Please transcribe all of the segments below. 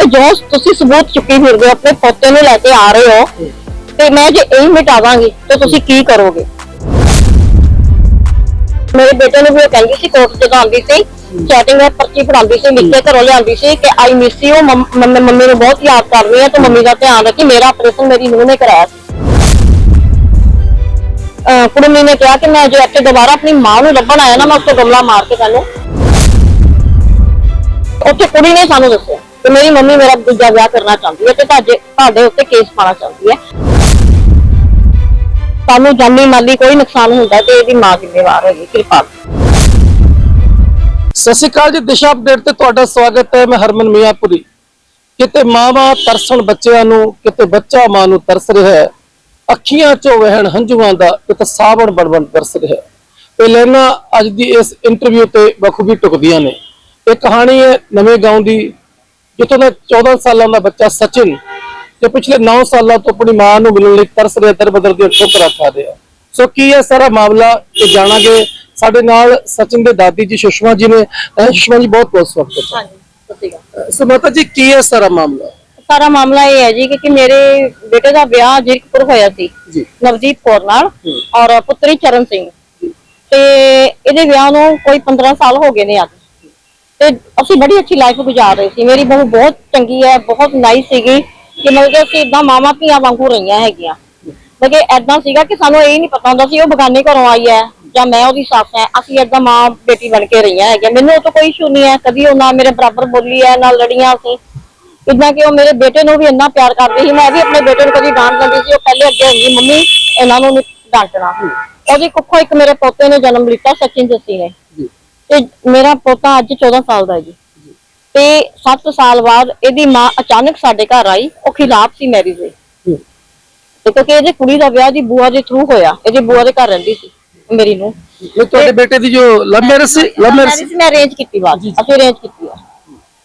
ਤੇ ਜੋ ਤੁਸੀਂ ਸਬੂਤ ਚੁੱਕੀ ਫਿਰਦੇ ਹੋ, ਆਪਣੇ ਪੋਤੇ ਨੂੰ ਲੈ ਕੇ ਆ ਰਹੇ ਹੋ, ਤੇ ਮੈਂ ਜੇ ਇਹੀ ਮਿਟਾਵਾਂਗੀ, ਤੇ ਤੁਸੀਂ ਕੀ ਕਰੋਗੇ? ਮੇਰੇ ਬੇਟੇ ਨੂੰ ਵੀ ਉਹ ਕਹਿੰਦੀ ਸੀ ਕੋਰਟ ਜਦੋਂ ਆਉਂਦੀ ਸੀ ਚੈਟਿੰਗ ਐਪ ਪਰਚੀ ਫੜਾਉਂਦੀ ਸੀ ਲਿਖ ਘਰੋਂ ਲਿਆਉਂਦੀ ਸੀ ਕਿ I miss you mummy mummy ਨੂੰ ਬਹੁਤ ਯਾਦ ਕਰ ਹੈ, ਤੇ ਮੰਮੀ ਦਾ ਧਿਆਨ ਰੱਖੀ, ਮੇਰਾ ਆਪਰੇਸ਼ਨ ਮੇਰੀ ਨੂੰਹ ਨੇ ਕਰਾਇਆ ਸੀ। ਅਹ ਕੁੜਮੀ ਨੇ ਕਿਹਾ ਕਿ ਮੈਂ ਜੋ ਇੱਥੇ ਦੁਬਾਰਾ ਆਪਣੀ ਮਾਂ ਨੂੰ ਲੱਭਣ ਆਇਆ ਨਾ, ਮੈਂ ਉਸ ਤੋਂ ਗਮਲਾ ਮਾਰ ਕੇ ਤੈਨੂੰ ਉੱਥੇ ਕੁੜੀ ਨੇ ਸਾਨੂੰ ਦੱਸਿਆ। ਕਿ ਮੇਰੀ ਮੰਮੀ ਮੇਰਾ ਦੂਜਾ ਵਿਆਹ ਕਰਨਾ ਚਾਹੁੰਦੀ ਹੈ ਤੇ ਤੁਹਾਡੇ ਤੁਹਾਡੇ ਉੱਤੇ ਕੇਸ ਪਾਣਾ ਚਾਹੁੰਦੀ ਹੈ। ਸਾਨੂੰ ਜਾਨੀ ਮਾਲੀ ਕੋਈ ਨੁਕਸਾਨ ਹੁੰਦਾ ਤੇ ਇਹਦੀ ਮਾਂ ਜ਼ਿੰਮੇਵਾਰ ਹੈਗੀ ਕਿਰਪਾ ਸਤਿ ਸ਼੍ਰੀ ਅਕਾਲ ਜੀ, ਦਿਸ਼ਾ ਅਪਡੇਟ ਤੇ ਤੁਹਾਡਾ ਸਵਾਗਤ ਹੈ, ਮੈਂ ਹਰਮਨ ਮੀਆਂਪੁਰੀ। ਕਿਤੇ ਮਾਵਾਂ ਤਰਸਣ ਬੱਚਿਆਂ ਨੂੰ, ਕਿਤੇ ਬੱਚਾ ਮਾਂ ਨੂੰ ਤਰਸ ਰਿਹਾ ਹੈ। ਅੱਖੀਆਂ ਚੋਂ ਵਹਿਣ ਹੰਝੂਆਂ ਦਾ ਕਿਤੇ ਸਾਵਣ ਬੜਬੜ ਤਰਸ ਰਿਹਾ ਹੈ। ਇਹ ਲੈਣਾ ਅੱਜ ਦੀ ਇਸ ਇੰਟਰਵਿਊ ਤੇ ਬਖੂਬੀ ਟੁਕਦੀਆਂ ਨੇ। ਇਹ ਕਹਾਣੀ ਹੈ ਨਵੇਂ ਗਾਉਂ ਦੀ ਜਿੱਥੋਂ ਦਾ 14 ਸਾਲਾਂ ਦਾ ਬੱਚਾ ਸਚਿਨ ਜੋ ਪਿਛਲੇ 9 ਸਾਲਾਂ ਤੋਂ ਆਪਣੀ ਮਾਂ ਨੂੰ ਮਿਲਣ ਲਈ ਤਰਸ ਰਿਹਾ ਦਰ ਬਦਰ ਦੀਆਂ ਠੋਕਰਾਂ ਖਾ ਰਿਹਾ ਸੋ ਕੀ ਹੈ ਸਾਰਾ ਮਾਮਲਾ ਇਹ ਜਾਣਾਂਗੇ? ਸਾਡੇ ਨਾਲ ਸਚਿਨ ਦੇ ਦਾਦੀ ਜੀ ਸੁਸ਼ਮਾ ਜੀ ਨੇ। ਸੁਸ਼ਮਾ ਜੀ ਬਹੁਤ ਬਹੁਤ ਸਵਾਗਤ ਹੈ ਹਾਂਜੀ ਸੋ ਮਾਤਾ ਜੀ ਕੀ ਹੈ ਸਾਰਾ ਮਾਮਲਾ? ਸਾਰਾ ਮਾਮਲਾ ਇਹ ਹੈ ਜੀ ਕਿ ਮੇਰੇ ਬੇਟੇ ਦਾ ਵਿਆਹ ਜੀਰਕਪੁਰ ਹੋਇਆ ਸੀ। ਜੀ। ਨਵਦੀਪ ਕੌਰ ਨਾਲ। ਔਰ ਪੁੱਤਰੀ ਚਰਨ ਸਿੰਘ। ਤੇ ਇਹਦੇ ਵਿਆਹ ਨੂੰ ਕੋਈ 15 ਸਾਲ ਹੋ ਗਏ ਨੇ ਅੱਜ। ਤੇ ਅਸੀਂ ਬੜੀ ਅੱਛੀ ਲਾਈਫ ਗੁਜ਼ਾਰ ਰਹੇ ਸੀ। ਮੇਰੀ ਬਹੂ ਬਹੁਤ ਚੰਗੀ ਹੈ, ਬਹੁਤ ਨਾਈਸ ਸੀਗੀ ਕਿ ਮਤਲਬ ਕਿ ਅਸੀਂ ਇਦਾਂ ਮਾਵਾਂ ਧੀਆਂ ਵਾਂਗੂ ਰਹੀਆਂ ਹੈਗੀਆਂ। ਲਗੇ ਐਦਾਂ ਸੀਗਾ ਕਿ ਸਾਨੂੰ ਇਹ ਨਹੀਂ ਪਤਾ ਹੁੰਦਾ ਸੀ, ਉਹ ਬਗਾਨੇ ਘਰੋਂ ਆਈ ਹੈ ਜਾਂ ਮੈਂ ਉਹਦੀ ਸੱਸ ਹੈ, ਅਸੀਂ ਏਦਾਂ ਮਾਂ ਬੇਟੀ ਬਣ ਕੇ ਰਹੀਆਂ ਹੈਗੀਆਂ। ਮੈਨੂੰ ਉਹ ਤੋਂ ਕੋਈ ਇਸ਼ੂ ਨਹੀਂ ਹੈ, ਕਦੀ ਉਹ ਨਾ ਮੇਰੇ ਬਰਾਬਰ ਬੋਲੀ ਹੈ ਨਾ ਲੜੀਆਂ ਅਸੀਂ ਇਦਾਂ ਕਿ ਉਹ ਮੇਰੇ ਬੇਟੇ ਨੂੰ ਵੀ ਇੰਨਾ ਪਿਆਰ ਕਰਦੀ ਸੀ, ਮੈਂ ਵੀ ਆਪਣੇ ਬੇਟੇ ਨੂੰ ਕਦੀ ਡਾਂਟ ਦਿੰਦੀ ਸੀ, ਉਹ ਪਹਿਲੇ ਅੱਗੇ ਹੁੰਦੀ, ਮੰਮੀ, ਇਹਨਾਂ ਨੂੰ ਨਹੀਂ ਡਾਂਟਣਾ। ਉਹਦੀ ਕੁੱਖੋਂ ਇੱਕ ਮੇਰੇ ਪੋਤੇ ਨੇ ਜਨਮ ਲਿੱਤਾ, ਸਚਿਨ ਜੱਸੀ ਨੇ। ਤੇ ਮੇਰਾ ਪੋਤਾ ਅੱਜ 14 ਸਾਲ ਦਾ ਹੈ ਜੀ। ਤੇ 7 ਸਾਲ ਬਾਅਦ ਇਹਦੀ ਮਾਂ ਅਚਾਨਕ ਸਾਡੇ ਘਰ ਆਈ ਉਹ ਖਿਲਾਫ ਸੀ ਮੈਰਿਜ ਦੇ। ਤੇ ਕਿਉਂਕਿ ਇਹਦੇ ਕੁੜੀ ਦਾ ਵਿਆਹ ਦੀ ਬੂਆ ਦੇ ਥਰੂ ਹੋਇਆ ਇਹਦੀ ਬੂਆ ਦੇ ਘਰ ਰਹਿੰਦੀ ਸੀ ਮੇਰੀ ਨੂੰ ਤੁਹਾਡੇ ਬੇਟੇ ਦੀ ਜੋ ਲਵ ਮੈਰਿਜ ਸੀ ਲਵ ਮੈਰਿਜ ਮੈਂ ਅਰੇਂਜ ਕੀਤੀ ਬਾਅਦ ਅਸੀਂ ਅਰੇਂਜ ਕੀਤੀ ਹੈ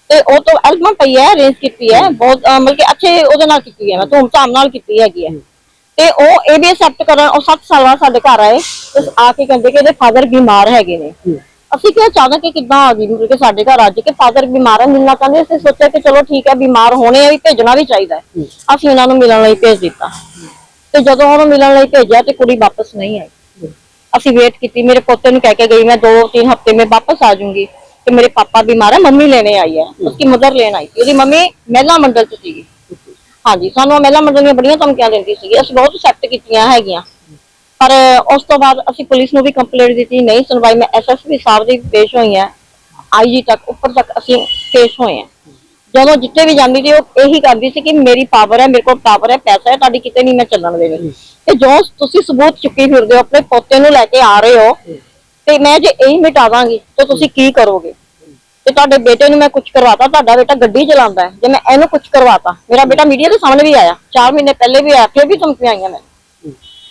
ਤੇ ਉਹ ਤੋਂ ਐਲਬਮ ਪਈ ਹੈ ਅਰੇਂਜ ਕੀਤੀ ਹੈ ਬਹੁਤ ਮਤਲਬ ਕਿ ਅੱਛੇ ਉਹਦੇ ਨਾਲ ਕੀਤੀ ਹੈ ਮੈਂ ਧੂਮ ਧਾਮ ਨਾਲ ਕੀਤੀ ਹੈਗੀ ਹੈ। ਤੇ ਉਹ ਇਹ ਵੀ ਐਕਸੈਪਟ ਕਰਨ ਉਹ 7 ਸਾਲ ਬਾਅਦ ਸਾਡੇ ਘਰ ਆਏ ਤੇ ਆ ਕੇ ਕਹਿੰਦੇ ਕਿ ਇਹਦੇ ਫਾਦਰ ਬਿਮਾਰ ਹੈਗੇ ਨੇ। ਅਸੀਂ ਕਿਹਾ ਅਚਾਨਕ ਇਹ ਕਿੱਦਾਂ ਆ ਗਈ ਮਤਲਬ ਸਾਡੇ ਘਰ ਅੱਜ ਕੇ ਫਾਦਰ ਬਿਮਾਰ ਹੈ ਮਿਲਣਾ ਚਾਹੁੰਦੇ ਅਸੀਂ ਸੋਚਿਆ ਕਿ ਚਲੋ ਠੀਕ ਹੈ ਬਿਮਾਰ ਹੋਣੇ ਆ ਵੀ ਭੇਜਣਾ ਵੀ ਚਾਹੀਦਾ ਅਸੀਂ ਉਹਨਾਂ ਨੂੰ ਮਿਲਣ ਲਈ ਭੇਜ ਦਿੱਤਾ। ਤੇ ਜਦੋਂ ਉਹਨੂੰ ਮਿਲਣ ਲਈ ਭੇਜਿਆ ਤੇ ਕੁੜੀ ਵਾਪਸ ਨਹੀਂ ਆਈ। ਅਸੀਂ ਵੇਟ ਕੀਤੀ ਮੇਰੇ ਪੋਤੇ ਨੂੰ ਕਹਿ ਕੇ ਗਈ ਮੈਂ 2-3 ਹਫ਼ਤੇ ਮੈਂ ਵਾਪਸ ਆ ਜਾਊਂਗੀ ਕਿ ਮੇਰੇ ਪਾਪਾ ਬਿਮਾਰ ਹੈ ਮੰਮੀ ਲੈਣੇ ਆਈ ਹੈ ਉਸकी ਮਦਰ ਲੈਣ ਆਈ ਸੀ। ਉਹਦੀ ਮੰਮੀ ਮਹਿਲਾ ਮੰਡਲ ਚ ਸੀਗੀ। ਹਾਂਜੀ ਸਾਨੂੰ ਮਹਿਲਾ ਮੰਡਲ ਦੀਆਂ ਬੜੀਆਂ ਧਮਕੀਆਂ ਦਿੰਦੀ ਸੀਗੀ। ਅਸੀਂ ਬਹੁਤ ਸੈਕਟ ਕੀਤੀਆਂ ਹੈਗੀਆਂ। ਪਰ ਉਸ ਤੋਂ ਬਾਅਦ ਅਸੀਂ ਪੁਲਿਸ ਨੂੰ ਵੀ ਕੰਪਲੇਂਟ ਦਿੱਤੀ ਨਹੀਂ ਸੁਣਵਾਈ ਮੈਂ ਐਸਐਸਪੀ ਸਾਹਿਬ ਦੀ ਪੇਸ਼ ਹੋਈ ਹਾਂ ਆਈਜੀ ਤੱਕ ਉੱਪਰ ਤੱਕ ਅਸੀਂ ਪੇਸ਼ ਹੋਏ ਹਾਂ। ਜਦੋਂ ਜਿੱਥੇ ਵੀ ਜਾਂਦੀ ਸੀ ਉਹ ਇਹੀ ਕਰਦੀ ਸੀ ਕਿ ਮੇਰੀ ਪਾਵਰ ਹੈ ਮੇਰੇ ਕੋਲ ਪਾਵਰ ਹੈ ਪੈਸਾ ਹੈ ਤੁਹਾਡੀ ਕਿਤੇ ਨਹੀਂ ਮੈਂ ਚੱਲਣ ਦੇਣੀ। ਤੇ ਜੋ ਤੁਸੀਂ ਸਬੂਤ ਚੁੱਕੀ ਫਿਰਦੇ ਹੋ ਆਪਣੇ ਪੋਤੇ ਨੂੰ ਲੈ ਕੇ ਆ ਰਹੇ ਹੋ ਤੇ ਮੈਂ ਜੇ ਇਹੀ ਮਿਟਾਵਾਂਗੀ ਤੇ ਤੁਸੀਂ ਕੀ ਕਰੋਗੇ? ਤੇ ਤੁਹਾਡੇ ਬੇਟੇ ਨੂੰ ਮੈਂ ਕੁਝ ਕਰਵਾਤਾ ਤੁਹਾਡਾ ਬੇਟਾ ਗੱਡੀ ਚਲਾਉਂਦਾ ਹੈ ਜੇ ਮੈਂ ਇਹਨੂੰ ਕੁਝ ਕਰਵਾਤਾ ਮੇਰਾ ਬੇਟਾ ਮੀਡੀਆ ਦੇ ਸਾਹਮਣੇ ਵੀ ਆਇਆ 4 ਮਹੀਨੇ ਪਹਿਲੇ ਵੀ ਆਇਆ ਫਿਰ ਵੀ ਧਮਕੀਆਂ ਆਈਆਂ ਮੈਨੂੰ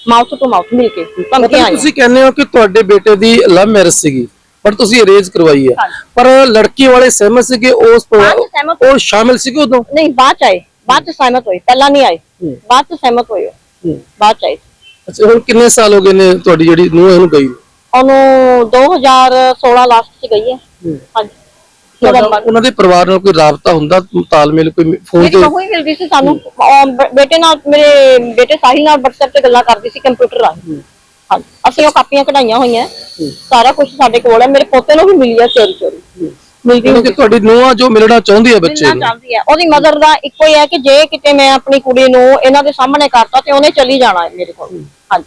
ਮਾਊਥ ਟੂ ਮਾਊਥ ਮਿਲ ਕੇ ਧਮਕੀਆਂ ਮਤਲਬ ਆਈਆਂ। ਤੁਸੀਂ ਕਹਿੰਦੇ ਹੋ ਕਿ ਤੁਹਾਡੇ ਬੇਟੇ ਦੀ ਲਵ ਮੈਰਿਜ ਸੀਗੀ ਪਰ ਤੁਸੀਂ ਅਰੇਂਜ ਕਰਵਾਈ ਹੈ। ਹਾਂਜੀ। ਪਰ ਲੜਕੀ ਵਾਲੇ ਸਹਿਮਤ ਸੀਗੇ ਉਸ ਸਹਿਮਤ ਉਹ ਸ਼ਾਮਿਲ ਸੀਗੇ ਉਦੋਂ? ਨਹੀਂ ਬਾਅਦ ਚ ਆਏ। ਬਾਅਦ ਚ ਸਹਿਮਤ ਹੋਏ। ਪਹਿਲਾਂ ਨਹੀਂ ਆਏ। ਹੂੰ। ਬਾਅਦ ਚ ਸਹਿਮਤ ਹੋਏ। ਉਹ। ਬਾਅਦ ਚ ਆਏ। ਅੱਛਾ ਹੁਣ ਕਿੰਨੇ ਸਾਲ ਹੋ ਗਏ ਨੇ ਤੁਹਾਡੀ ਜਿਹੜੀ ਨੂੰਹ ਇਹਨੂੰ ਗਈ? ਉਹਨੂੰ 2016 ਲਾਸਟ ਚ ਗਈ ਹੈ। ਹਾਂਜੀ। ਤੁਹਾਡਾ ਉਹਨਾਂ ਦੇ ਪਰਿਵਾਰ ਨਾਲ ਕੋਈ ਰਾਬਤਾ ਹੁੰਦਾ ਤਾਲਮੇਲ ਕੋਈ ਫੋਨ ਤੇ ਹੀ ਮਿਲਦੀ ਸੀ ਸਾਨੂੰ। ਬੇਟੇ ਨਾਲ ਮੇਰੇ ਬੇਟੇ ਸਾਹਿਲ ਨਾਲ WhatsApp ਤੇ ਗੱਲਾਂ ਕਰਦੀ ਸੀ ਕੰਪਿਊਟਰ ਰਾਹੀਂ। ਅਸੀਂ ਉਹ ਕਾਪੀਆਂ ਕਢਾਈਆਂ ਹੋਈਆਂ। ਸਾਰਾ ਕੁਝ ਸਾਡੇ ਕੋਲ ਹੈ। ਮੇਰੇ ਪੋਤੇ ਨੂੰ ਵੀ ਮਿਲੀ ਹੈ ਚੋਰੀ ਚੋਰੀ। ਮਿਲਦੀ ਕਿ ਤੁਹਾਡੀ ਨੂੰਹ ਆ ਜੋ ਮਿਲਣਾ ਚਾਹੁੰਦੀ ਹੈ ਬੱਚੇ ਮਿਲਣਾ ਨੂੰ। ਚਾਹੁੰਦੀ ਹੈ। ਉਹਦੀ ਮਦਰ ਦਾ ਇੱਕੋ ਹੀ ਹੈ ਕਿ ਜੇ ਕਿਤੇ ਮੈਂ ਆਪਣੀ ਕੁੜੀ ਨੂੰ ਇਹਨਾਂ ਦੇ ਸਾਹਮਣੇ ਕਰਤਾ ਤੇ ਉਹਨੇ ਚਲੀ ਜਾਣਾ ਮੇਰੇ ਕੋਲ। ਹਾਂਜੀ।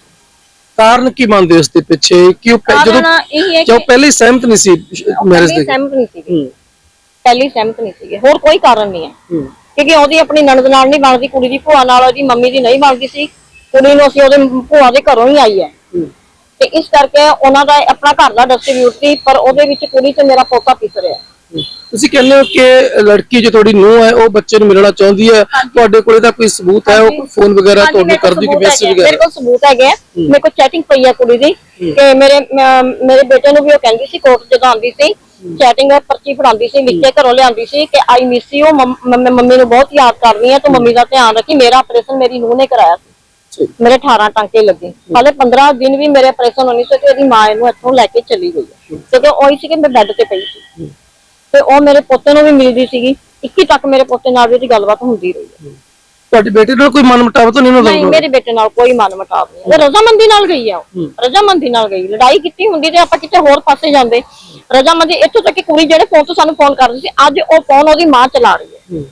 ਕਾਰਨ ਕੀ ਮੰਨਦੇ ਹੋ ਇਸ ਦੇ ਪਿੱਛੇ? ਕਿ ਉਹ ਪਹਿ- ਜਦੋਂ ਕਾਰਨ ਇਹ ਹੈ ਜੋ ਕਿ ਪਹਿਲੇ ਹੀ ਸਹਿਮਤ ਨਹੀਂ ਸੀ ਮੈਰਿਜ ਪਹਿਲੀ ਦੇ ਸਹਿਮਤ ਨਹੀਂ ਸੀਗੀ। ਹੂੰ ਪਹਿਲੀ ਸਹਿਮਤ ਨਹੀਂ ਸੀਗੇ। ਹੋਰ ਕੋਈ ਕਾਰਨ ਨਹੀਂ ਹੈ। ਹੂੰ। ਕਿਉਂਕਿ ਉਹਦੀ ਆਪਣੀ ਨਣਦ ਨਾਲ ਨਹੀਂ ਬਣਦੀ ਕੁੜੀ ਦੀ ਭੂਆ ਨਾਲ ਉਹਦੀ ਮੰਮੀ ਦੀ ਨਹੀਂ ਬਣਦੀ ਸੀ। ਕੁੜੀ ਨੂੰ ਅਸੀਂ ਉਹਦੇ ਭੂਆ ਦੇ ਘਰੋਂ ਹੀ ਆਈ ਹੈ। ਹੂੰ। ਤੇ ਇਸ ਕਰਕੇ ਉਹਨਾਂ ਦਾ ਆਪਣਾ ਘਰ ਦਾ ਡਿਸਟ੍ਰੀਬਿਊਟ ਸੀ ਪਰ ਉਹਦੇ ਵਿੱਚ ਕੁੜੀ ਤੇ ਮੇਰਾ ਪੋਤਾ ਪਿਸ ਰਿਹਾ ਤੁਸੀਂ ਕਹਿੰਦੇ ਹੋ ਕਿ ਲੜਕੀ ਜੋ ਤੁਹਾਡੀ ਨੂੰਹ ਹੈ ਉਹ ਬੱਚੇ ਨੂੰ ਮਿਲਣਾ ਚਾਹੁੰਦੀ ਹੈ ਤੁਹਾਡੇ ਕੋਲੇ ਤਾਂ ਕੋਈ ਸਬੂਤ ਹੈ ਉਹ ਫੋਨ ਵਗੈਰਾ ਤੁਹਾਨੂੰ ਕਰਦੀ ਕਿ ਮੈਸੇਜ ਆ, ਮੇਰੇ ਵਗੈਰਾ ਕੋਲ ਸਬੂਤ ਹੈਗੇ। ਮੇਰੇ ਕੋਲ ਚੈਟਿੰਗ ਪਈ ਹੈ ਕੁੜੀ ਦੀ ਕਿ ਮੇਰੇ ਮੇਰੇ ਬੇਟੇ ਨੂੰ ਵੀ ਉਹ ਕਹਿੰਦੀ ਸੀ ਕੋਰਟ ਜਦੋਂ ਆਉਂਦੀ ਸੀ ਚੈਟਿੰਗ ਪਰਚੀ ਫੜਾਉਂਦੀ ਸੀ ਕੇ ਘਰੋਂ ਲਿਆਉਂਦੀ ਸੀ ਕਿ ਆਈ ਮਿਸ ਯੂ ਮੰਮੀ ਨੂੰ ਬਹੁਤ ਯਾਦ ਕਰ ਰਹੀ ਹੈ ਤੂੰ ਮੰਮੀ ਦਾ ਧਿਆਨ ਰੱਖੀ ਮੇਰਾ ਆਪਰੇਸ਼ਨ ਮੇਰੀ ਨੂੰਹ ਨੇ ਕਰਾਇਆ ਸੀ। ਮੇਰੇ 18 ਟਾਂਕੇ ਲੱਗੇ। ਹਾਲੇ 15 ਦਿਨ ਵੀ ਮੇਰੇ ਆਪਰੇਸ਼ਨ ਹੋਣੀ ਸੀ ਤੇ ਇਹਦੀ ਮਾਂ ਇਹਨੂੰ ਇੱਥੋਂ ਲੈ ਕੇ ਚਲੀ ਗਈ ਕਿਉਂਕਿ ਉਹ ਹੀ ਸੀ ਕਿ ਮੈਂ ਬੈੱਡ ਤੇ ਪਈ ਸੀ। ਤੇ ਉਹ ਮੇਰੇ ਪੋਤੇ ਨੂੰ ਵੀ ਮਿਲਦੀ ਸੀਗੀ। 21 ਤੱਕ ਮੇਰੇ ਪੋਤੇ ਨਾਲ ਵੀ ਇਹਦੀ ਗੱਲਬਾਤ ਹੁੰਦੀ ਰਹੀ ਹੈ। ਤੁਹਾਡੇ ਬੇਟੇ ਨਾਲ ਕੋਈ ਮਨਮਟਾਵ ਤਾਂ ਨਹੀਂ ਨਾ ਨਹੀਂ ਮੇਰੇ ਬੇਟੇ ਨਾਲ ਕੋਈ ਮਨ ਮਟਾਵ ਨਹੀਂ। ਉਹ ਰਜ਼ਾਮੰਦੀ ਨਾਲ ਗਈ ਆ ਉਹ। ਰਜ਼ਾਮੰਦੀ ਨਾਲ ਗਈ। ਲੜਾਈ ਕੀਤੀ ਹੁੰਦੀ ਤੇ ਆਪਾਂ ਕਿਤੇ ਹੋਰ ਪਾਸੇ ਜਾਂਦੇ। ਰਜ਼ਾਮੰਦੀ ਇੱਥੋਂ ਤੱਕ ਕਿ ਕੁੜੀ ਜਿਹੜੇ ਫੋਨ ਤੋਂ ਸਾਨੂੰ ਫੋਨ ਕਰਦੀ ਸੀ ਅੱਜ ਉਹ ਫੋਨ ਉਹਦੀ ਮਾਂ ਚਲਾ ਰਹੀ ਹੈ।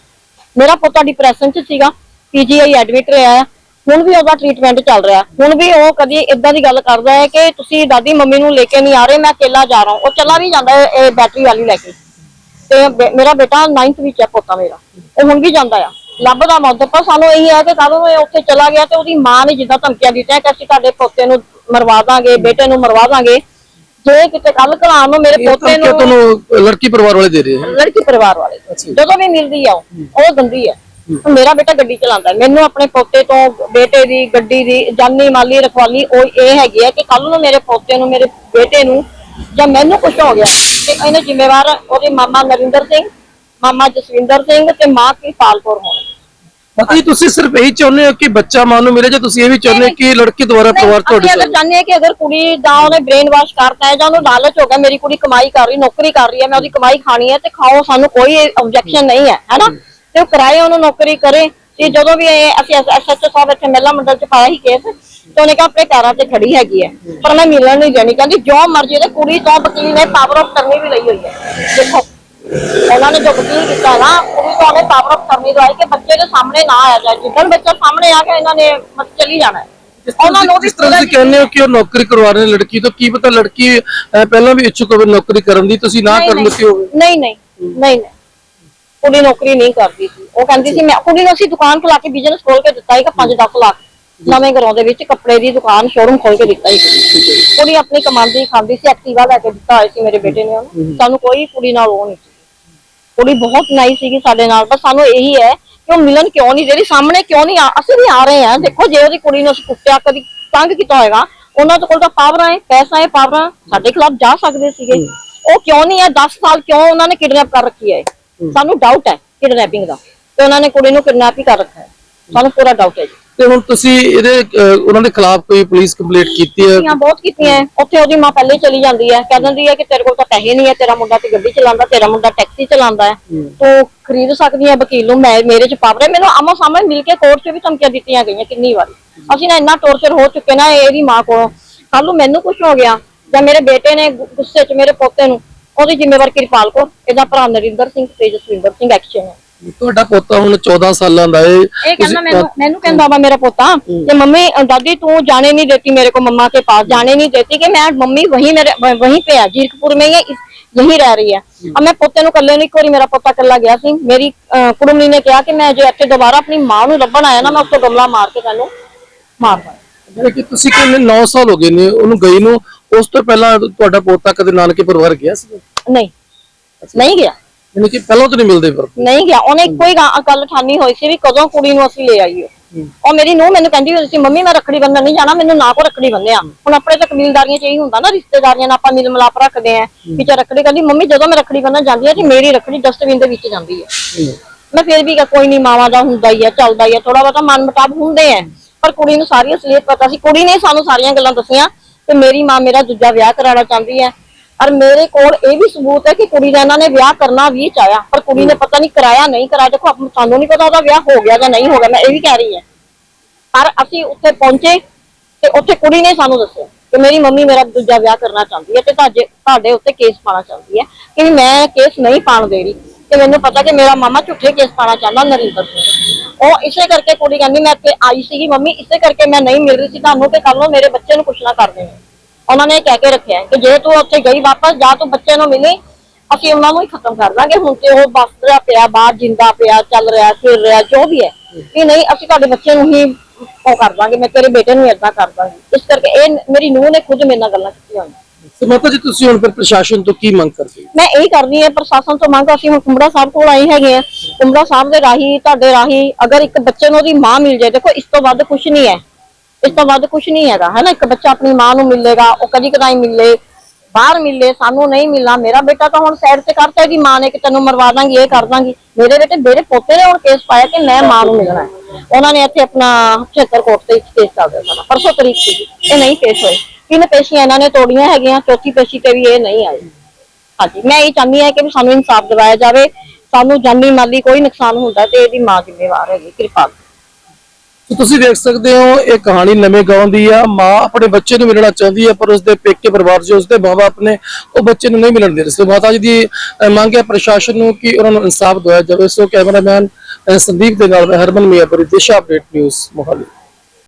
ਮੇਰਾ ਪੋਤਾ ਡਿਪਰੈਸ਼ਨ ਚ ਸੀਗਾ ਪੀਜੀਆਈ ਐਡਮਿਟ ਰਿਹਾ ਹੈ ਹੁਣ ਵੀ ਉਹਦਾ ਟ੍ਰੀਟਮੈਂਟ ਚੱਲ ਰਿਹਾ। ਹੁਣ ਵੀ ਉਹ ਕਦੀ ਇਦਾਂ ਦੀ ਗੱਲ ਕਰਦਾ ਹੈ ਕਿ ਤੁਸੀਂ ਦਾਦੀ ਮੰਮੀ ਨੂੰ ਲੈ ਕੇ ਨਹੀਂ ਆ ਰਹੇ ਮੈਂ ਅਕੇਲਾ ਜਾ ਰਹਾ ਹਾਂ। ਉਹ ਚੱਲਾ ਵੀ ਜਾਂਦਾ ਇਹ ਬੈਟਰੀ ਵਾਲੀ ਲੈ ਕੇ। ਤੇ ਬੇ- ਮੇਰਾ ਬੇਟਾ 9th ਵਿੱਚ ਹੈ ਪੋਤਾ ਮੇਰਾ। ਉਹ ਹੁਣ ਵੀ ਜਾਂਦਾ ਆ। ਲੱਭਦਾ ਮੌਤ ਪਰ ਸਾਨੂੰ ਇਹੀ ਹੈ ਕਿ ਨੂੰ ਇਹ ਉੱਥੇ ਚਲਾ ਗਿਆ ਤੇ ਉਹਦੀ ਮਾਂ ਨੇ ਜਿੱਦਾਂ ਧਮਕੀਆਂ ਦਿੱਤੀਆਂ ਕਿ ਅਸੀਂ ਤੁਹਾਡੇ ਪੋਤੇ ਨੂੰ ਮਰਵਾ ਦਾਂਗੇ ਬੇਟੇ ਨੂੰ ਮਰਵਾ ਦਾਂਗੇ। ਜੇ ਕਿਤੇ ਕੱਲ ਕਲਾਂ ਨੂੰ ਮੇਰੇ ਇਹ ਪੋਤੇ ਧਮਕੀਆਂ ਨੂੰ ਤੁਹਾਨੂੰ ਲੜਕੀ ਪਰਿਵਾਰ ਵਾਲੇ ਦੇ ਰਹੇ ਹੈ। ਲੜਕੀ ਪਰਿਵਾਰ ਵਾਲੇ। ਜਦੋਂ ਵੀ ਮਿਲਦੀ ਆ ਉਹ ਉਹ ਗੰਦੀ ਹੈ। ਮੇਰਾ ਬੇਟਾ ਗੱਡੀ ਚਲਾਉਂਦਾ ਹੈ। ਮੈਨੂੰ ਆਪਣੇ ਪੋਤੇ ਤੋਂ ਬੇਟੇ ਦੀ ਗੱਡੀ ਦੀ ਜਾਨੀ ਮਾਲੀ ਰਖਵਾਲੀ ਉਹ ਇਹ ਹੈਗੀ ਹੈ ਕਿ ਕੱਲ ਨੂੰ ਮੇਰੇ ਪੋਤੇ ਨੂੰ ਮੇਰੇ ਬੇਟੇ ਨੂੰ ਜਾਂ ਮੈਨੂੰ ਕੁਝ ਹੋ ਗਿਆ। ਤੇ ਇਹਨੇ ਜ਼ਿੰਮੇਵਾਰ ਉਹਦੇ ਮਾਮਾ ਨਰਿੰਦਰ ਸਿੰਘ ਮਾਮਾ ਜਸਵਿੰਦਰ ਸਿੰਘ ਤੇ ਮਾਂ ਕਿਰਪਾਲ ਕੌਰ ਹੋਣ ਬਾਕੀ ਤੁਸੀਂ ਸਿਰਫ ਇਹੀ ਚਾਹੁੰਦੇ ਹੋ ਕਿ ਬੱਚਾ ਮਾਂ ਨੂੰ ਮਿਲੇ ਜਾਂ ਤੁਸੀਂ ਇਹ ਵੀ ਚਾਹੁੰਦੇ ਹੋ ਕਿ ਲੜਕੀ ਦੁਆਰਾ ਪਰਿਵਾਰ ਤੁਹਾਡੇ ਅਸੀਂ ਅਗਰ ਚਾਹੁੰਦੇ ਹਾਂ ਕਿ ਅਗਰ ਕੁੜੀ ਦਾ ਉਹਨੇ ਬ੍ਰੇਨ ਵਾਸ਼ ਕਰਤਾ ਹੈ ਜਾਂ ਉਹਨੂੰ ਲਾਲਚ ਹੋ ਗਿਆ ਮੇਰੀ ਕੁੜੀ ਕਮਾਈ ਕਰ ਰਹੀ ਨੌਕਰੀ ਕਰ ਰਹੀ ਹੈ ਮੈਂ ਉਹਦੀ ਕਮਾਈ ਖਾਣੀ ਹੈ ਤੇ ਖਾਓ ਸਾਨੂੰ ਕੋਈ ਆਬਜੈਕਸ਼ਨ ਨਹੀਂ ਹੈ ਹੈਨਾ ਤੇ ਉਹ ਕਰਾਏ ਉਹਨੂੰ ਨੌਕਰੀ ਕਰੇ ਤੇ ਜਦੋਂ ਵੀ ਇਹ ਅਸੀਂ ਐਸਐਚਓ ਸਾਹਿਬ ਇੱਥੇ ਮਹਿਲਾ ਮੰਡਲ ਚ ਪਾਇਆ ਸੀ ਕੇਸ ਤੇ ਉਹਨੇ ਕਿਹਾ ਆਪਣੇ ਪੈਰਾਂ ਤੇ ਖੜੀ ਹੈਗੀ ਹੈ। ਪਰ ਮੈਂ ਮਿਲਣ ਨਹੀਂ ਦੇਣੀ। ਕਹਿੰਦੀ ਜੋ ਮਰਜ਼ੀ ਦੇ ਕੁੜੀ ਤੋਂ ਵਕੀਲ ਨੇ ਪਾਵਰ ਆਫ ਕਰਨੀ ਵੀ ਲਈ ਹੋਈ ਹੈ। ਦੇਖੋ ਉਹਨਾਂ ਨੇ ਜੋ ਵਕੀਲ ਕੀਤਾ ਨਾ ਕੁੜੀ ਤੋਂ ਉਹਨੇ ਪਾਵਰ ਆਫ ਕਰਨੀ ਦਵਾਈ ਕਿ ਬੱਚੇ ਦੇ ਸਾਹਮਣੇ ਨਾ ਆਇਆ ਜਾਏ। ਜਿੱਦਣ ਬੱਚਾ ਸਾਹਮਣੇ ਆ ਗਿਆ ਇਹਨਾਂ ਨੇ ਮਤ ਚਲੀ ਜਾਣਾ ਹੈ। ਉਹਨਾਂ ਨੂੰ ਵੀ ਤੁਸੀਂ ਕਹਿੰਦੇ ਹੋ ਕਿ ਉਹ ਨੌਕਰੀ ਕਰਵਾ ਰਹੇ ਨੇ ਲੜਕੀ ਤੋਂ ਕੀ ਪਤਾ ਲੜਕੀ ਪਹਿਲਾਂ ਵੀ ਇੱਛੁਕ ਹੋਵੇ ਨੌਕਰੀ ਕਰਨ ਦੀ ਤੁਸੀਂ ਨਾ ਕਰਨ ਦਿੱਤੀ ਹੋਵੇ। ਨਹੀਂ ਨਹੀਂ। ਨਹੀਂ ਨਹੀਂ। ਕੁੜੀ ਨੌਕਰੀ ਨਹੀਂ ਕਰਦੀ ਸੀ। ਉਹ ਕਹਿੰਦੀ ਸੀ ਮੈਂ ਕੁੜੀ ਨੂੰ ਅਸੀਂ ਦੁਕਾਨ ਖੋਲਾ ਕੇ ਬਿਜ਼ਨਸ ਖੋਲ ਕੇ ਦਿੱਤਾ ਸੀਗਾ 5-10 ਲੱਖ। ਨਵੇਂ ਘਰੋਂ ਦੇ ਵਿੱਚ ਕੱਪੜੇ ਦੀ ਦੁਕਾਨ ਸ਼ੋਰੂਮ ਖੋਲ ਕੇ ਦਿੱਤਾ ਸੀ ਕੁੜੀ ਆਪਣੀ ਕਮਾਉਂਦੀ ਖਾਂਦੀ ਸੀ ਐਕਟਿਵਾ ਲੈ ਕੇ ਦਿੱਤਾ ਹੋਇਆ ਸੀ ਮੇਰੇ ਬੇਟੇ ਨੇ ਉਹਨੂੰ। ਸਾਨੂੰ ਕੋਈ ਕੁੜੀ ਨਾਲ ਉਹ ਨਹੀਂ ਕੁੜੀ ਬਹੁਤ ਨਾਈ ਸੀਗੀ ਸਾਡੇ ਨਾਲ ਬਸ ਸਾਨੂੰ ਇਹੀ ਹੈ ਕਿ ਉਹ ਮਿਲਣ ਕਿਉਂ ਨਹੀਂ ਜਿਹੜੀ ਸਾਹਮਣੇ ਕਿਉਂ ਨਹੀਂ ਅਸੀਂ ਵੀ ਆ ਰਹੇ ਹਾਂ। ਦੇਖੋ ਜੇ ਉਹਦੀ ਕੁੜੀ ਨੂੰ ਅਸੀਂ ਕੁੱਟਿਆ ਕਦੀ ਤੰਗ ਕੀਤਾ ਹੋਏਗਾ ਉਹਨਾਂ ਦੇ ਕੋਲ ਤਾਂ ਪਾਵਰਾਂ ਹੈ ਪੈਸਾ ਹੈ ਪਾਵਰਾਂ ਸਾਡੇ ਖਿਲਾਫ ਜਾ ਸਕਦੇ ਸੀਗੇ। ਉਹ ਕਿਉਂ ਨਹੀਂ ਹੈ 10 ਸਾਲ ਕਿਉਂ ਉਹਨਾਂ ਨੇ ਕਿਡਨੈਪ ਕਰ ਰੱਖੀ ਹੈ? ਸਾਨੂੰ ਡਾਊਟ ਹੈ ਕਿਡਨੈਪਿੰਗ ਦਾ। ਤੇ ਉਹਨਾਂ ਨੇ ਕੁੜੀ ਨੂੰ ਕਿਡਨੈਪ ਹੀ ਕਰ ਰੱਖਿਆ ਹੈ। ਸਾਨੂੰ ਪੂਰਾ ਡਾਊਟ ਹੈ ਜੀ। ਤੇ ਹੁਣ ਤੁਸੀਂ ਇਹਦੇ ਅਹ, ਉਹਨਾਂ ਦੇ ਖਿਲਾਫ ਕੋਈ ਪੁਲਿਸ ਕੰਪਲੇਂਟ ਕੀਤੀ ਹੈ? ਕੁੜੀਆਂ ਬਹੁਤ ਕੀਤੀਆਂ ਹੈ। ਉੱਥੇ ਉਹਦੀ ਮਾਂ ਪਹਿਲੇ ਹੀ ਚਲੀ ਜਾਂਦੀ ਹੈ। ਕਹਿ ਦਿੰਦੀ ਹੈ ਕਿ ਤੇਰੇ ਕੋਲ ਤਾਂ ਪੈਸੇ ਨਹੀਂ ਹੈ ਤੇਰਾ ਮੁੰਡਾ ਤੇ ਗੱਡੀ ਚਲਾਉਂਦਾ ਤੇਰਾ ਮੁੰਡਾ ਟੈਕਸੀ ਚਲਾਉਂਦਾ ਹੈ। ਤੂੰ ਖਰੀਦ ਸਕਦੀ ਹੈ ਵਕੀਲ ਨੂੰ ਮੈਂ ਮੇਰੇ ਚ ਪਾਵਰ ਹੈ। ਮੈਨੂੰ ਆਮੋ ਸਾਹਮਣੇ ਮਿਲ ਕੇ ਕੋਰਟ 'ਚ ਵੀ ਧਮਕੀਆਂ ਦਿੱਤੀਆਂ ਗਈਆਂ ਕਿੰਨੀ ਵਾਰੀ। ਅਸੀਂ ਨਾ ਇੰਨਾ ਟੌਰਚਰ ਹੋ ਚੁੱਕੇ ਨਾ ਇਹਦੀ ਮਾਂ ਕੋਲੋਂ। ਕੱਲ ਨੂੰ ਮੈਨੂੰ ਕੁਝ ਹੋ ਗਿਆ ਜਾਂ ਮੇਰੇ ਬੇਟੇ ਨੇ ਗੁ- ਗੁੱਸੇ 'ਚ ਮੇਰੇ ਪੋਤੇ ਨੂੰ ਉਹਦੀ ਜ਼ਿੰਮੇਵਾਰ ਕਿਰਪਾਲ ਕੋ ਇਹਦਾ ਭਰਾ ਨਰਿੰਦਰ ਸਿੰਘ ਤੇ ਜਸਵਿੰਦਰ ਸਿੰਘ ਐਕਸ਼ਨ ਹੈ। ਤੁਹਾਡਾ ਪੋਤਾ ਹੁਣ 14 ਸਾਲਾਂ ਦਾ ਹੈ ਇਹ ਕਹਿੰਦਾ ਮੈਨੂੰ ਮੈਨੂੰ ਕਹਿੰਦਾ ਵਾ ਮੇਰਾ पोता कि मम्मी दादी तू जाने नहीं देती मेरे को मम्मा के पास जाने नहीं देती कि मैं मम्मी वहीं मेरे वहीं पे है जीरकपुर में ही है, इस- यहीं रह रही है अब मैं पोते ਨੂੰ ਕੱਲੇ ਨੂੰ ਇੱਕ ਵਾਰੀ ਮੇਰਾ ਪੋਤਾ ਕੱਲਾ ਗਿਆ ਸੀ ਮੇਰੀ ਅਹ, ਕੁੜਮਣੀ ਨੇ ਕਿਹਾ ਕਿ ਮੈਂ ਜੇ ਇੱਥੇ ਦੁਬਾਰਾ ਆਪਣੀ ਮਾਂ ਨੂੰ ਲੱਭਣ ਆਇਆ ਨਾ ਮੈਂ ਉਸ ਤੋਂ ਗਮਲਾ ਮਾਰ ਕੇ ਤੈਨੂੰ ਮਾਰਦਾ ਜਿਵੇਂ ਕਿ ਤੁਸੀਂ ਕਹਿੰਦੇ 9 ਸਾਲ ਹੋ ਗਏ ਨੇ ਉਹਨੂੰ ਗਈ ਨੂੰ ਉਸ ਤੋਂ ਪਹਿਲਾਂ ਤੁਹਾਡਾ ਪੋਤਾ ਕਦੇ ਨਾਨਕੇ ਪਰਿਵਾਰ ਗਿਆ ਸੀ ਨਹੀਂ ਨਹੀਂ ਗਿਆ ਯਾਨੀ ਕਿ ਪਹਿਲਾਂ ਤੋਂ ਨਹੀਂ ਮਿਲਦੇ ਫਿਰ? ਨਹੀਂ ਗਿਆ। ਉਹਨੇ ਗਾ- ਗੱਲ ਠਾਨੀ ਹੋਈ ਸੀ ਵੀ ਕਦੋਂ ਕੁੜੀ ਨੂੰ ਅਸੀਂ ਲੈ ਆਈਏ। ਉਹ ਮੇਰੀ ਨੂੰਹ ਮੈਨੂੰ ਕਹਿੰਦੀ ਹੋਈ ਸੀ ਮੰਮੀ ਮੈਂ ਰੱਖੜੀ ਬੰਨਣ ਨਹੀਂ ਜਾਣਾ ਮੈਨੂੰ ਨਾ ਕੋ ਰੱਖੜੀ ਬੰਨਿਆ। ਹੁਣ ਆਪਣੇ ਤਾਂ ਕਬੀਲਦਾਰੀਆਂ ਚ ਇਹੀ ਹੁੰਦਾ ਨਾ ਰਿਸ਼ਤੇਦਾਰੀਆਂ ਨਾਲ ਆਪਾਂ ਮਿਲ ਮਿਲਾਪ ਰੱਖਦੇ ਆਂ ਕਿ ਜੇ ਰੱਖੜੀ ਕਹਿੰਦੀ ਮੰਮੀ ਜਦੋਂ ਮੈਂ ਰੱਖੜੀ ਬੰਨਣ ਜਾਂਦੀ ਆ ਤੇ ਮੇਰੀ ਰੱਖੜੀ ਡਸਟਬਿਨ ਦੇ ਵਿੱਚ ਜਾਂਦੀ ਹੈ। ਮੈਂ ਫਿਰ ਵੀ ਕਿਹਾ ਕੋਈ ਨਹੀਂ ਮਾਵਾਂ ਦਾ ਹੁੰਦਾ ਹੀ ਹੈ ਚੱਲਦਾ ਹੀ ਹੈ ਥੋੜਾ ਬਹੁਤਾ ਮਨ ਮੁਤਾਬ ਹੁੰਦੇ ਆ। ਪਰ ਕੁੜੀ ਨੂੰ ਸਾਰੀ ਅਸਲੀਅਤ ਪਤਾ ਸੀ ਕੁੜੀ ਨੇ ਸਾਨੂੰ ਸਾਰੀਆਂ ਗੱਲਾਂ ਦੱਸੀਆਂ ਤੇ ਮੇਰੀ ਮਾਂ ਮੇਰਾ ਦੂਜਾ ਵਿਆਹ ਕਰਾਉਣਾ ਚਾਹੁੰਦੀ ਹੈ ਔਰ ਮੇਰੇ ਕੋਲ ਇਹ ਵੀ ਸਬੂਤ ਹੈ ਕਿ ਕੁੜੀ ਦਾ ਇਹਨਾਂ ਨੇ ਵਿਆਹ ਕਰਨਾ ਵੀ ਚਾਹਿਆ ਪਰ ਕੁੜੀ ਨੇ ਪਤਾ ਨਹੀਂ ਕਰਾਇਆ ਨਹੀਂ ਕਰਾਇਆ। ਦੇਖੋ ਆਪ- ਸਾਨੂੰ ਨਹੀਂ ਪਤਾ ਉਹਦਾ ਵਿਆਹ ਹੋ ਗਿਆ ਜਾਂ ਨਹੀਂ ਹੋ ਗਿਆ ਮੈਂ ਇਹ ਵੀ ਕਹਿ ਰਹੀ ਹਾਂ। ਪਰ ਅਸੀਂ ਉੱਥੇ ਪਹੁੰਚੇ ਤੇ ਉੱਥੇ ਕੁੜੀ ਨੇ ਸਾਨੂੰ ਦੱਸਿਆ ਕਿ ਮੇਰੀ ਮੰਮੀ ਮੇਰਾ ਦੂਜਾ ਵਿਆਹ ਕਰਨਾ ਚਾਹੁੰਦੀ ਹੈ ਤੇ ਤੁਹਾਡੇ ਤੁਹਾਡੇ ਉੱਤੇ ਕੇਸ ਪਾਣਾ ਚਾਹੁੰਦੀ ਹੈ ਕਿ ਮੈਂ ਕੇਸ ਨਹੀਂ ਪਾਣ ਦੇ ਰਹੀ। ਤੇ ਮੈਨੂੰ ਪਤਾ ਕਿ ਮੇਰਾ ਮਾਮਾ ਝੂਠੇ ਕੇਸ ਪਾਣਾ ਚਾਹੁੰਦਾ ਨਰਿੰਦਰ ਸਿੰਘ। ਉਹ ਇਸੇ ਕਰਕੇ ਕੁੜੀ ਕਹਿੰਦੀ ਮੈਂ ਇੱਥੇ ਆਈ ਸੀਗੀ ਮੰਮੀ ਇਸੇ ਕਰਕੇ ਮੈਂ ਨਹੀਂ ਮਿਲ ਰਹੀ ਸੀ ਤੁਹਾਨੂੰ ਕਿ ਕੱਲ ਨੂੰ ਮੇਰੇ ਬੱਚੇ ਨੂੰ ਕੁਛ ਨਾ ਕਰ ਦੇਵੇ ਉਹਨਾਂ ਨੇ ਕਹਿ ਕੇ ਰੱਖਿਆ ਕਿ ਜੇ ਤੂੰ ਉੱਥੇ ਗਈ ਵਾਪਸ ਜਾ ਤੂੰ ਬੱਚੇ ਨੂੰ ਮਿਲੀ ਅਸੀਂ ਉਹਨਾਂ ਨੂੰ ਹੀ ਖਤਮ ਕਰ ਦਾਂਗੇ। ਹੁਣ ਤੇ ਉਹ ਬਸ ਰਿਹਾ ਪਿਆ ਬਾਹਰ ਜਿੰਦਾ ਪਿਆ ਚੱਲ ਰਿਹਾ ਫਿਰ ਰਿਹਾ ਜੋ ਵੀ ਹੈ। ਕਿ ਨਹੀਂ ਅਸੀਂ ਤੁਹਾਡੇ ਬੱਚੇ ਨੂੰ ਹੀ ਉਹ ਕਰ ਦਾਂਗੇ ਮੈਂ ਤੇਰੇ ਬੇਟੇ ਨੂੰ ਏਦਾਂ ਕਰ ਦਾਂਗੀ। ਇਸ ਕਰਕੇ ਇਹ ਮੇਰੀ ਨੂੰਹ ਨੇ ਖੁਦ ਮੇਰੇ ਨਾਲ ਗੱਲਾਂ ਕੀਤੀਆਂ ਹੋਈਆਂ। ਤੇ ਮਾਤਾ ਜੀ ਤੁਸੀਂ ਹੁਣ ਫਿਰ ਪ੍ਰਸ਼ਾਸਨ ਤੋਂ ਕੀ ਮੰਗ ਕਰਦੇ ਹੋ? ਮੈਂ ਇਹੀ ਕਰਦੀ ਹਾਂ ਪ੍ਰਸ਼ਾਸਨ ਤੋਂ ਮੰਗ ਅਸੀਂ ਹੁਣ ਕੁੰਬੜਾ ਸਾਹਿਬ ਕੋਲ ਆਏ ਹੈਗੇ ਆ ਕੁੰਬੜਾ ਸਾਹਿਬ ਦੇ ਰਾਹੀਂ ਤੁਹਾਡੇ ਰਾਹੀਂ ਅਗਰ ਇੱਕ ਬੱਚੇ ਨੂੰ ਉਹਦੀ ਮਾਂ ਮਿਲ ਜਾਏ ਦੇਖੋ ਇਸ ਤੋਂ ਵੱਧ ਕੁਝ ਨਹੀਂ ਹੈ। ਇਸ ਤੋਂ ਵੱਧ ਕੁਝ ਨਹੀਂ ਹੈਗਾ ਹੈ ਨਾ ਇੱਕ ਬੱਚਾ ਆਪਣੀ ਮਾਂ ਨੂੰ ਮਿਲੇਗਾ, ਉਹ ਕਦੀ ਕਦਾਈ ਮਿਲੇ, ਬਾਹਰ ਮਿਲੇ, ਸਾਨੂੰ ਨਹੀਂ ਮਿਲਣਾ। ਮੇਰਾ ਬੇਟਾ ਤਾਂ ਹੁਣ ਸਾਈਡ ਤੇ ਕਰਤਾ ਇਹਦੀ ਮਾਂ ਨੇ ਕਿ ਤੈਨੂੰ ਮਰਵਾ ਦਾਂਗੀ, ਇਹ ਕਰ ਦਾਂਗੀ। ਮੇਰੇ ਬੇਟੇ, ਮੇਰੇ ਪੋਤੇ ਨੇ ਹੁਣ ਕੇਸ ਪਾਇਆ ਕਿ ਮੈਂ ਮਾਂ ਨੂੰ ਮਿਲਣਾ ਹੈ। ਉਹਨਾਂ ਨੇ ਇੱਥੇ ਆਪਣਾ 76 ਕੋਰਟ ਤੇ ਕੇਸ ਚੱਲ ਰਿਹਾ ਸਾਡਾ ਪਰਸੋਂ ਤਰੀਕ ਸੀ, ਇਹ ਨਹੀਂ ਪੇਸ਼ ਹੋਏ। ਤਿੰਨ ਪੇਸ਼ੀਆਂ ਇਹਨਾਂ ਨੇ ਤੋੜੀਆਂ ਹੈਗੀਆਂ? ਚੌਥੀ ਪੇਸ਼ੀ ਤੇ ਵੀ ਇਹ ਨਹੀਂ ਆਈ ਹਾਂਜੀ, ਮੈਂ ਇਹ ਚਾਹੁੰਦੀ ਹਾਂ ਕਿ ਵੀ ਸਾਨੂੰ ਇਨਸਾਫ ਦਿਵਾਇਆ ਜਾਵੇ। ਸਾਨੂੰ ਜਾਨੀ ਮਾਲੀ ਕੋਈ ਨੁਕਸਾਨ ਹੁੰਦਾ ਤੇ ਇਹਦੀ ਮਾਂ ਜ਼ਿੰਮੇਵਾਰ ਹੈਗੀ। ਕਿਰਪਾ ਸੋ ਤੁਸੀਂ ਦੇਖ ਸਕਦੇ ਹੋ, ਇਹ ਕਹਾਣੀ ਨਵੇਂ ਗਾਉਂ ਦੀ ਆ। ਮਾਂ ਆਪਣੇ ਬੱਚੇ ਨੂੰ ਮਿਲਣਾ ਚਾਹੁੰਦੀ ਹੈ ਪਰ ਉਸਦੇ ਪੇਕੇ ਪਰਿਵਾਰ ਜੋ ਉਸਦੇ ਮਾਪੇ ਨੇ ਉਹ ਬੱਚੇ ਨੂੰ ਨਹੀਂ ਮਿਲਣ ਦੇ ਰਹੇ ਸੋ ਮਾਤਾ ਜੀ ਦੀ ਮੰਗ ਹੈ ਪ੍ਰਸ਼ਾਸਨ ਨੂੰ ਕਿ ਉਹਨਾਂ ਨੂੰ ਇਨਸਾਫ ਦਿਵਾਇਆ ਜਾਵੇ। ਸੋ ਕੈਮਰਾਮੈਨ ਸੰਦੀਪ ਦੇ ਨਾਲ ਹਰਮਨ ਮੀਆਂਪੁਰੀ ਦਿਸ਼ਾ ਅਪਡੇਟ ਨਿਊਜ਼ ਮੋਹਾਲੀ।